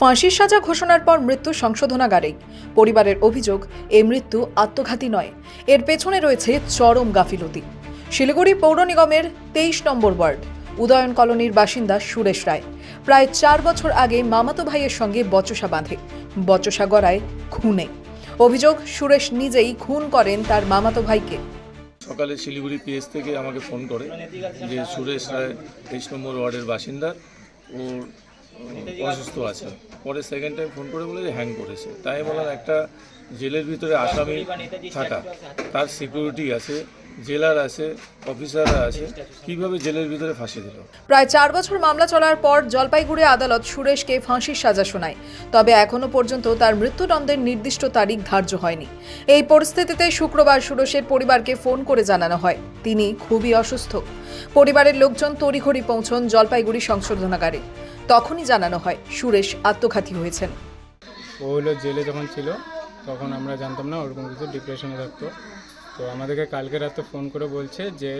ফাঁসির সাজা ঘোষণার পর মৃত্যু সংশোধনাগারেই। পরিবারের অভিযোগ এই মৃত্যু আত্মঘাতী নয়। এর পেছনে রয়েছে চরম গাফিলতি। শিলিগুড়ি পৌর নিগমের তেইশ নম্বর ওয়ার্ড, উদয়ন কলোনির বাসিন্দা সুরেশ রায়। প্রায় চার বছর আগে মামাতো ভাইয়ের সঙ্গে বচসা বাঁধে। বচসা গড়ায় খুনে। অভিযোগ, সুরেশ নিজেই খুন করেন তার মামাতো ভাইকে। সকালে শিলিগুড়ি পিএস থেকে আমাকে ফোন করে যে সুরেশ রায় তেইশ নম্বর ওয়ার্ডের বাসিন্দা। ওর অসুস্থ আছে। পরে সেকেন্ড টাইম ফোন করে বলে যে হ্যাং করেছে। তাই বললাম একটা জেলের ভিতরে আসামি থাকা। তার সিকিউরিটি আছে, জেলার আছে অফিসাররা আছে। কীভাবে জেলের ভিতরে ফাঁসি দিল? প্রায় চার বছর মামলা চলার পর জলপাইগুড়ি আদালত সুরেশকে ফাঁসির সাজা শোনায়। তবে এখনও পর্যন্ত তার মৃত্যুদণ্ডের নির্দিষ্ট তারিখ ধার্য হয়নি। এই পরিস্থিতিতে শুক্রবার সুরেশের পরিবারকে ফোন করে জানানো হয়। তিনি খুবই অসুস্থ। পরিবারের লোকজন তড়িঘড়ি পৌঁছন জলপাইগুড়ি সংশোধনাগারে। তখনই জানানো হয় সুরেশ আত্মঘাতী হয়েছেন। ও হলো জেলে যখন ছিল তখন আমরা জানতাম না ওরকম কিছু ডিপ্রেশনে থাকতো। তো আমাদেরকে কালকে রাতে ফোন করে বলছে যে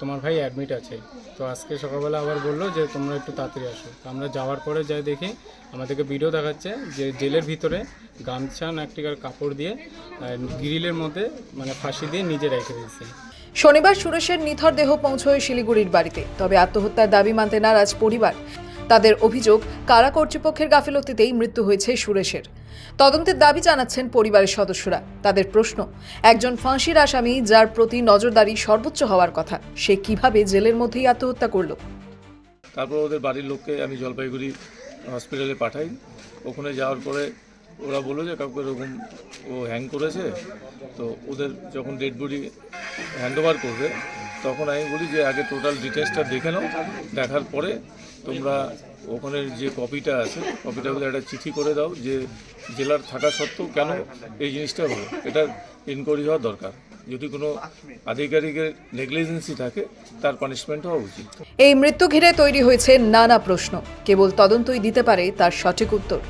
তোমার ভাই অ্যাডমিট আছে। তো আজকে সকালবেলা আবার বলল যে তোমরা একটু তাড়াতাড়ি আসো। তো আমরা যাওয়ার পরে যাই দেখি আমাদেরকে ভিডিও দেখাচ্ছে যে জেলের ভিতরে গামছা না একটি কাপড় দিয়ে গ্রিলের মধ্যে মানে ফাঁসি দিয়ে নিজে রেখে দিয়েছে। শনিবার সুরেশের নিথর দেহ পৌঁছয় শিলিগুড়ির বাড়িতে তবে আত্মহত্যার দাবি মানতে নারাজ পরিবার। তাদের অভিযোগ, কারা কর্তৃপক্ষের গাফিলতিতেই মৃত্যু হয়েছে সুরেশের। তদন্তের দাবি জানাচ্ছেন পরিবারের সদস্যরা। তাদের প্রশ্ন, একজন ফাঁসির আসামি যার প্রতি নজরদারি সর্বোচ্চ হওয়ার কথা, সে কীভাবে জেলের মধ্যেই আত্মহত্যা করল? তারপর ওদের বাড়ির লোককে আমি জলপাইগুড়ি হসপিটালে পাঠাই। ওখানে যাওয়ার পরে ওরা বলল যে, কাউকে এরকম ও হ্যাং করেছে, তো ওদের যখন ডেড বডি হ্যান্ড করবে, তখন আমি বলি যে, আগে টোটাল ডিটেলসটা দেখে নাও। দেখার পরে তোমরা ওখানের যে কপিটা আছে, কপিটা বলে একটা চিঠি করে দাও যে জেলার থাকা সত্ত্বেও কেন এই জিনিসটা হলো। এটা ইনকোয়ারি হওয়া দরকার। যদি কোনো আধিকারিকের নেগলিজেন্সি থাকে, তার পানিশমেন্ট হওয়া উচিত। এই মৃত্যু ঘিরে তৈরি হয়েছে নানা প্রশ্ন। কেবল তদন্তই দিতে পারে তার সঠিক উত্তর।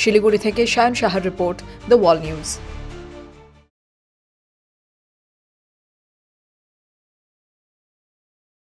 শিলিগুড়ি থেকে সায়ন সাহার রিপোর্ট দ্য ওয়াল নিউজ